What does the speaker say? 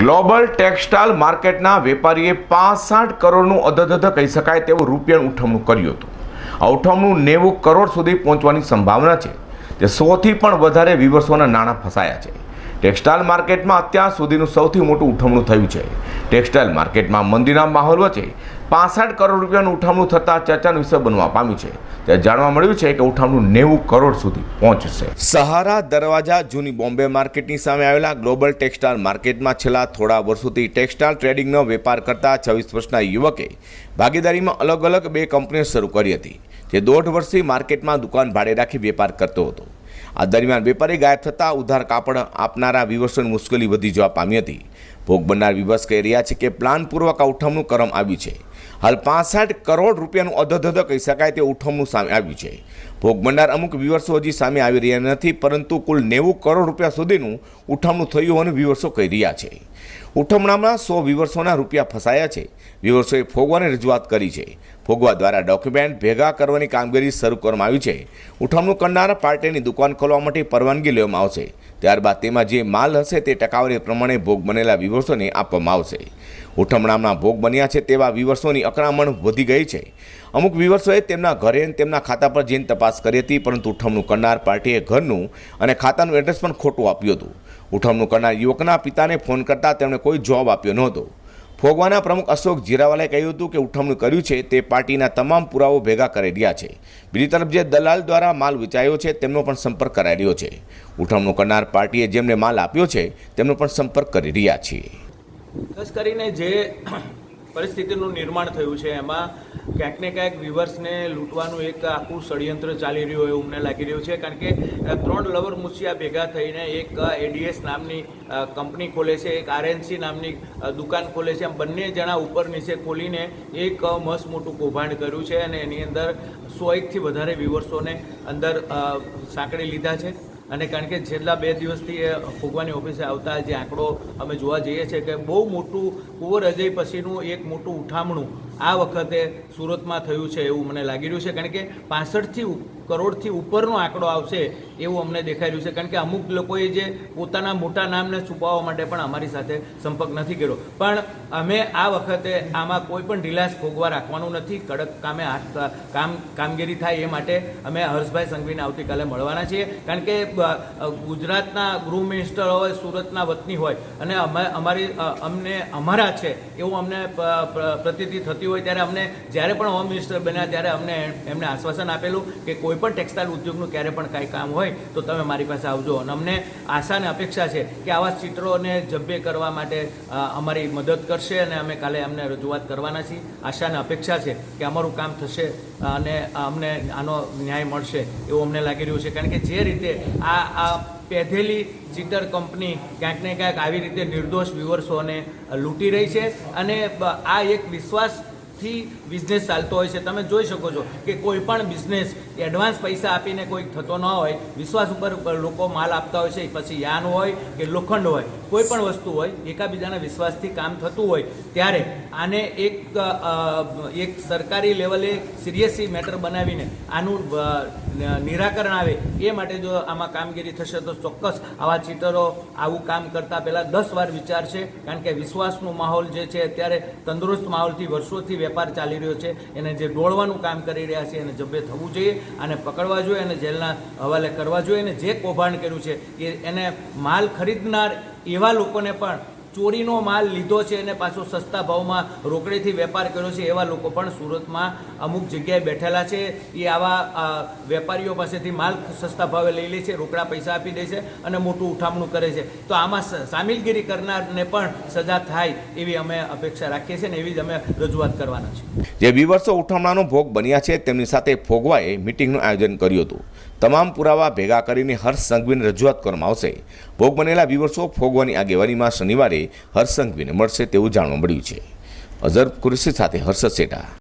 Global textile માર્કેટના વેપારીએ પાસઠ કરોડનું અધધધ કહી શકાય તેવું રૂપિયાનું ઉઠમણું કર્યું હતું. આ નેવું કરોડ સુધી પહોંચવાની સંભાવના છે તે સોથી પણ વધારે વિવર્સોના નાણાં ફસાયા છે. ટેક્સટાઇલ માર્કેટમાં અત્યાર સુધીનું સૌથી મોટું ઉઠમણું થયું છે. ટેક્સટાઇલ માર્કેટમાં મંદીના માહોલ વચ્ચે પાસઠ કરોડ રૂપિયાનું ઉઠામણું થતાં ચર્ચાનો વિષય બનવા પામ્યું છે. ત્યાં જાણવા મળ્યું છે કે ઉઠામણું નેવું કરોડ સુધી પહોંચશે. સહારા દરવાજા જૂની બોમ્બે માર્કેટની સામે આવેલા ગ્લોબલ ટેક્સટાઇલ માર્કેટમાં છેલ્લા થોડા વર્ષોથી ટેક્સટાઇલ ટ્રેડિંગનો વેપાર કરતા છવ્વીસ વર્ષના યુવકે ભાગીદારીમાં અલગ અલગ બે કંપનીઓ શરૂ કરી હતી. જે દોઢ વર્ષથી માર્કેટમાં દુકાન ભાડે રાખી વેપાર કરતો હતો. આ દરમિયાન વેપારી ગાયબ થતાં ઉધાર કાપડ આપનારા વિવર્સોની મુશ્કેલી વધી જવા પામી હતી. ભોગ બનનાર વિવર્સ કહી રહ્યા છે કે પ્લાનપૂર્વક આ ઉઠમણું કરવામાં આવ્યું છે. હાલ પાસઠ કરોડ રૂપિયાનું અધધધ કહી શકાય તે ઉઠમણું સામે આવ્યું છે. ભોગ બનનાર અમુક વિવર્સો હજી સામે આવી રહ્યા નથી, પરંતુ કુલ નેવું કરોડ રૂપિયા સુધીનું ઉઠમણું થયું હોવાનું વિવર્સો કહી રહ્યા છે. ઉઠમણામાં સો વિવર્સોના રૂપિયા ફસાયા છે. વિવર્સોએ ફોગવાની રજૂઆત કરી છે. ફોગવા દ્વારા ડોક્યુમેન્ટ ભેગા કરવાની કામગીરી શરૂ કરવામાં આવી છે. ઉઠમણું કરનાર પાર્ટીની દુકાન ખોલવા માટે પરવાનગી લેવામાં આવશે. ત્યારબાદ તેમાં જે માલ હશે તે ટકાવારી પ્રમાણે ભોગ બનેલા વિવર્સોને આપવામાં આવશે. ઉઠમણામાં ભોગ બન્યા છે તેવા વિવર્સોની અકળામણ વધી ગઈ છે. અમુક વિવર્સોએ તેમના ઘરે તેમના ખાતા પર જઈને તપાસ કરી હતી, પરંતુ ઉઠમણું કરનાર પાર્ટીએ ઘરનું અને ખાતાનું એડ્રેસ પણ ખોટું આપ્યું હતું. ઉઠમણું કરનાર યુવકના પિતાને ફોન કરતાં તેમણે કોઈ જવાબ આપ્યો નહોતો. ફોગવાના પ્રમુખ અશોક જીરાવાલાએ કહ્યું હતું કે ઉઠમણું કર્યું છે, તે પાર્ટીના તમામ પુરાવો ભેગા કરી રહ્યા છે. બીજી તરફ જે દલાલ દ્વારા માલ વેચાયો છે, તેમનો પણ સંપર્ક કરાઈ રહ્યો છે. ઉઠમણું કરનાર પાર્ટીએ જેમને માલ આપ્યો છે, તેમનો પણ સંપર્ક કરી રહ્યા છીએ. ખાસ કરીને જે પરિસ્થિતિનું નિર્માણ થયું છે. એમાં ક્યાંક ને ક્યાંક વિવર્સને લૂંટવાનું એક આખું ષડયંત્ર ચાલી રહ્યું હોય એવું મને લાગી રહ્યું છે. કારણ કે ત્રણ લવર મુસિયા ભેગા થઈને એક એડીએસ નામની કંપની ખોલે છે, એક આરએનસી નામની દુકાન ખોલે છે. એમ બંને જણા ઉપર નીચે ખોલીને એક મસ્ત મોટું કૌભાંડ કર્યું છે અને એની અંદર સો એકથી વધારે વિવર્સોને અંદર સાંકળી લીધા છે. અને કારણ કે છેલ્લા બે દિવસથી એ ફૂગવાની ઓફિસે આવતા જે આંકડો અમે જોવા જઈએ છીએ કે બહુ મોટું કુંવર અજય પછીનું એક મોટું ઉઠામણું આ વખતે સુરતમાં થયું છે એવું મને લાગી રહ્યું છે. કારણ કે પાસઠથી કરોડથી ઉપરનો આંકડો આવશે એવું અમને દેખાઈ રહ્યું છે. કારણ કે અમુક લોકોએ જે પોતાના મોટા નામને છુપાવવા માટે પણ અમારી સાથે સંપર્ક નથી કર્યો. પણ અમે આ વખતે આમાં કોઈ પણ ઢીલાસ ભોગવા રાખવાનું નથી. કડક કામે કામ, કામગીરી થાય એ માટે અમે હર્ષભાઈ સંઘવીને આવતીકાલે મળવાના છીએ. કારણ કે ગુજરાતના ગૃહ મિનિસ્ટર હોય, સુરતના વતની હોય અને અમે, અમારી અમને અમારા છે એવું અમને પ્રતીતિ થતી હોય ત્યારે અમને જ્યારે પણ હોમ મિનિસ્ટર બન્યા ત્યારે અમને એમને આશ્વાસન આપેલું કે કોઈ પણ ટેક્સટાઇલ ઉદ્યોગનું ક્યારે પણ કાંઈ કામ હોય તો તમે મારી પાસે આવજો. અને અમને આશા અને અપેક્ષા છે કે આવા ચિત્રોને જબ્બે કરવા માટે અમારી મદદ કરશે અને અમે કાલે અમને રજૂઆત કરવાના છીએ. આશા અને અપેક્ષા છે કે અમારું કામ થશે અને અમને આનો ન્યાય મળશે એવું અમને લાગી રહ્યું છે. કારણ કે જે રીતે આ આ પેધેલી ચીટર કંપની ક્યાંક ને ક્યાંક આવી રીતે નિર્દોષ વ્યુઅર્સોને લૂંટી રહી છે અને આ એક વિશ્વાસથી બિઝનેસ ચાલતો હોય છે. તમે જોઈ શકો છો કે કોઈ પણ બિઝનેસ એડવાન્સ પૈસા આપીને કોઈ થતો ન હોય, વિશ્વાસ ઉપર લોકો માલ આપતા હોય છે, પછી યાન હોય કે લોખંડ હોય, કોઈ પણ વસ્તુ હોય, એકાબીજાના વિશ્વાસથી કામ થતું હોય, ત્યારે આને એક એક સરકારી લેવલે સિરિયસલી મેટર બનાવીને આનું નિરાકરણ આવે, એ માટે જો આમાં કામગીરી થશે તો ચોક્કસ આવા ચીટરો આવું કામ કરતાં પહેલાં દસ વાર વિચારશે, કારણ કે વિશ્વાસનો માહોલ જે છે અત્યારે તંદુરસ્ત માહોલથી વર્ષોથી વેપાર ચાલી રહ્યો છે. એને જે ડોળવાનું કામ કરી રહ્યા છે એને જબ્બે થવું જોઈએ અને પકડવા જોઈએ અને જેલના હવાલે કરવા જોઈએ. અને જે કૌભાંડ કર્યું છે, એ એને માલ ખરીદનાર એવા લોકોને પણ ચોરીનો માલ લીધો છે અને પાછો સસ્તા ભાવમાં રોકડેથી વેપાર કર્યો છે એવા લોકો પણ સુરતમાં અમુક જગ્યાએ બેઠેલા છે. એ આવા વેપારીઓ પાસેથી માલ સસ્તા ભાવે લઈ લે છે, રોકડા પૈસા આપી દે છે અને મોટું ઉઠામણું કરે છે. તો આમાં સામેલગીરી કરનારને પણ સજા થાય એવી અમે અપેક્ષા રાખીએ છીએ ને એવી જ અમે રજૂઆત કરવાના છે જે વિવર્સો ઉઠામણાનો ભોગ બન્યા છે, તેમની સાથે ફોગવાએ મિટિંગનું આયોજન કર્યું હતું. તમામ પુરાવા ભેગા કરીને હર્ષ સંઘવીને રજૂઆત કરવામાં આવશે. ભોગ બનેલા વિવર્સો ફોગવાની આગેવાનીમાં શનિવારે હર્ષ સંઘવીને મળશે તેવું જાણવા મળ્યું છે. અઝર કુરેશી સાથે હર્ષદ સેઠા